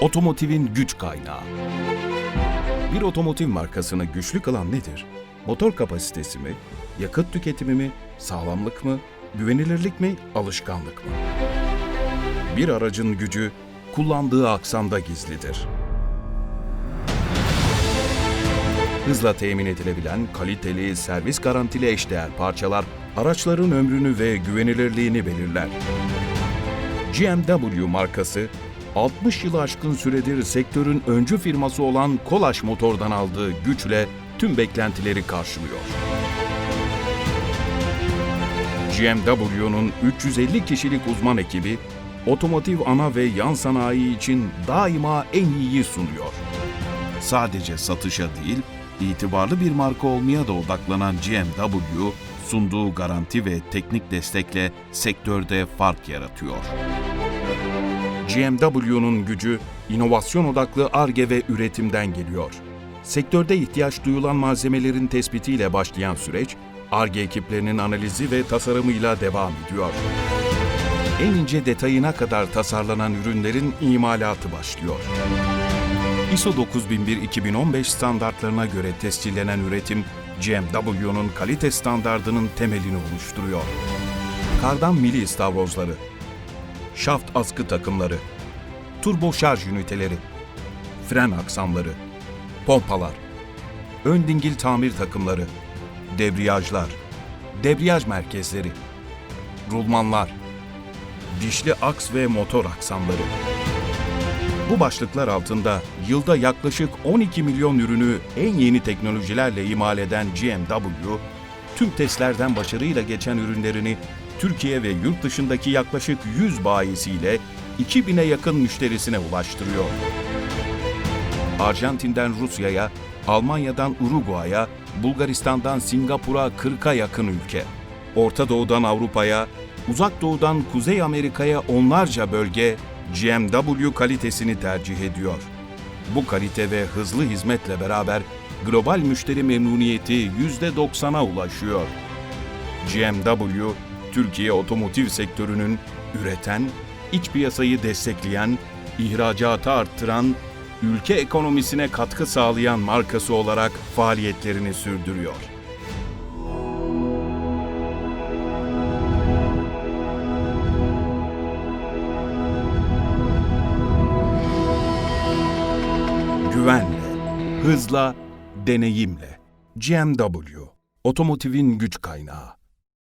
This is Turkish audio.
Otomotivin güç kaynağı. Bir otomotiv markasını güçlü kılan nedir? Motor kapasitesi mi, yakıt tüketimi mi, sağlamlık mı, güvenilirlik mi, alışkanlık mı? Bir aracın gücü kullandığı aksamda gizlidir. Hızla temin edilebilen kaliteli, servis garantili eşdeğer parçalar araçların ömrünü ve güvenilirliğini belirler. GMW markası 60 yılı aşkın süredir sektörün öncü firması olan Kolaş Motor'dan aldığı güçle tüm beklentileri karşılıyor. GMW'nun 350 kişilik uzman ekibi otomotiv ana ve yan sanayi için daima en iyiyi sunuyor. Sadece satışa değil, itibarlı bir marka olmaya da odaklanan GMW, sunduğu garanti ve teknik destekle sektörde fark yaratıyor. GMW'nun gücü inovasyon odaklı ARGE ve üretimden geliyor. Sektörde ihtiyaç duyulan malzemelerin tespitiyle başlayan süreç, ARGE ekiplerinin analizi ve tasarımıyla devam ediyor. En ince detayına kadar tasarlanan ürünlerin imalatı başlıyor. ISO 9001-2015 standartlarına göre tescillenen üretim, GMW'nun kalite standardının temelini oluşturuyor. Kardan mili istavrozları, şaft askı takımları, turbo şarj üniteleri, fren aksamları, pompalar, ön dingil tamir takımları, debriyajlar, debriyaj merkezleri, rulmanlar, dişli aks ve motor aksamları. Bu başlıklar altında yılda yaklaşık 12 milyon ürünü en yeni teknolojilerle imal eden GMW, tüm testlerden başarıyla geçen ürünlerini Türkiye ve yurt dışındaki yaklaşık 100 bayisiyle 2000'e yakın müşterisine ulaştırıyor. Arjantin'den Rusya'ya, Almanya'dan Uruguay'a, Bulgaristan'dan Singapur'a 40'a yakın ülke. Orta Doğu'dan Avrupa'ya, Uzak Doğu'dan Kuzey Amerika'ya onlarca bölge GMW kalitesini tercih ediyor. Bu kalite ve hızlı hizmetle beraber global müşteri memnuniyeti %90'a ulaşıyor. GMW, Türkiye otomotiv sektörünün üreten, iç piyasayı destekleyen, ihracatı arttıran, ülke ekonomisine katkı sağlayan markası olarak faaliyetlerini sürdürüyor. Güvenle, hızla, deneyimle. GMW, otomotivin güç kaynağı.